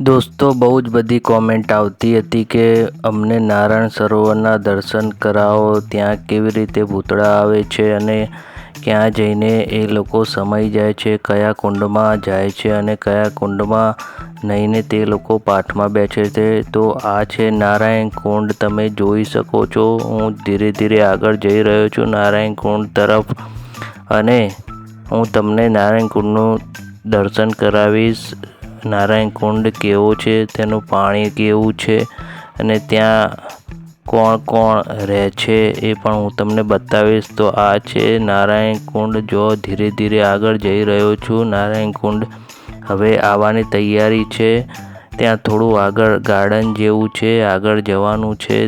દોસ્તો, બહુ જ બધી કોમેન્ટ આવતી હતી કે અમને નારાયણ સરોવરના દર્શન કરાવો, ત્યાં કેવી રીતે ભૂતળા આવે છે અને ક્યાં જઈને એ લોકો સમાઈ જાય છે, કયા કુંડમાં જાય છે અને કયા કુંડમાં નહીને તે લોકો પાઠમાં બેસે છે. તો આ છે નારાયણ કુંડ, તમે જોઈ શકો છો. હું ધીરે ધીરે આગળ જઈ રહ્યો છું નારાયણ કુંડ તરફ અને હું તમને નારાયણ કુંડનું દર્શન કરાવીશ. નારાયણ કુંડ કેવો છે, તેનું પાણી કેવું છે અને ત્યાં કોણ કોણ રહે છે એ પણ હું તમને બતાવીશ. તો આ છે નારાયણ કુંડ. જો ધીરે ધીરે આગળ જઈ રહ્યો છું, નારાયણ કુંડ હવે આવવાની તૈયારી છે. ત્યાં થોડું આગળ ગાર્ડન જેવું છે, આગળ જવાનું છે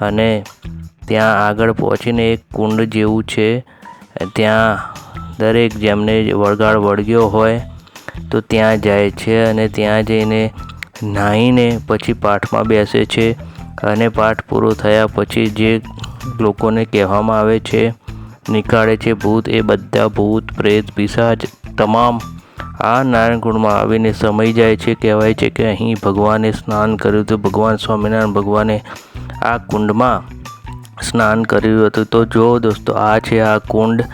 અને ત્યાં આગળ પહોંચીને એક કુંડ જેવું છે. ત્યાં દરેક જેમને વળગાડ વળગ્યો હોય તો ત્યાં જાય છે અને ત્યાં જઈને નાહીને પછી પાઠમાં બેસે છે અને પાઠ પૂરો થયા પછી જે લોકોને કહેવામાં આવે છે, નીકાળે છે, ભૂત, એ બધા ભૂત, પ્રેત, પિશાચ, તમામ. આ નારાયણકુંડમાં આવીને સમય જાય છે, કહેવાય છે કે અહીં ભગવાને સ્નાન કર્યું હતું, ભગવાન સ્વામિનારાયણ ભગવાને આ કુંડમાં સ્નાન કર્યું હતું. તો જો દોસ્તો, આ છે આ કુંડ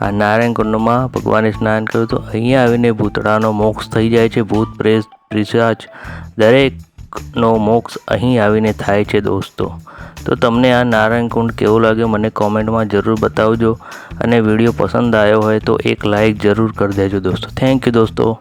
આ નારાયણ કુંડમાં ભગવાને સ્નાન કર્યું તો અહીંયા આવીને ભૂતળાનો મોક્ષ થઈ જાય છે. ભૂત પ્રેત પિશાચ દરેકનો મોક્ષ અહીં આવીને થાય છે દોસ્તો. તો તમને આ નારાયણ કુંડ કેવો લાગ્યો મને કોમેન્ટમાં જરૂર બતાવજો. અને વીડિયો પસંદ આવ્યો હોય તો એક લાઈક જરૂર કરી દેજો દોસ્તો. થેન્ક યુ દોસ્તો.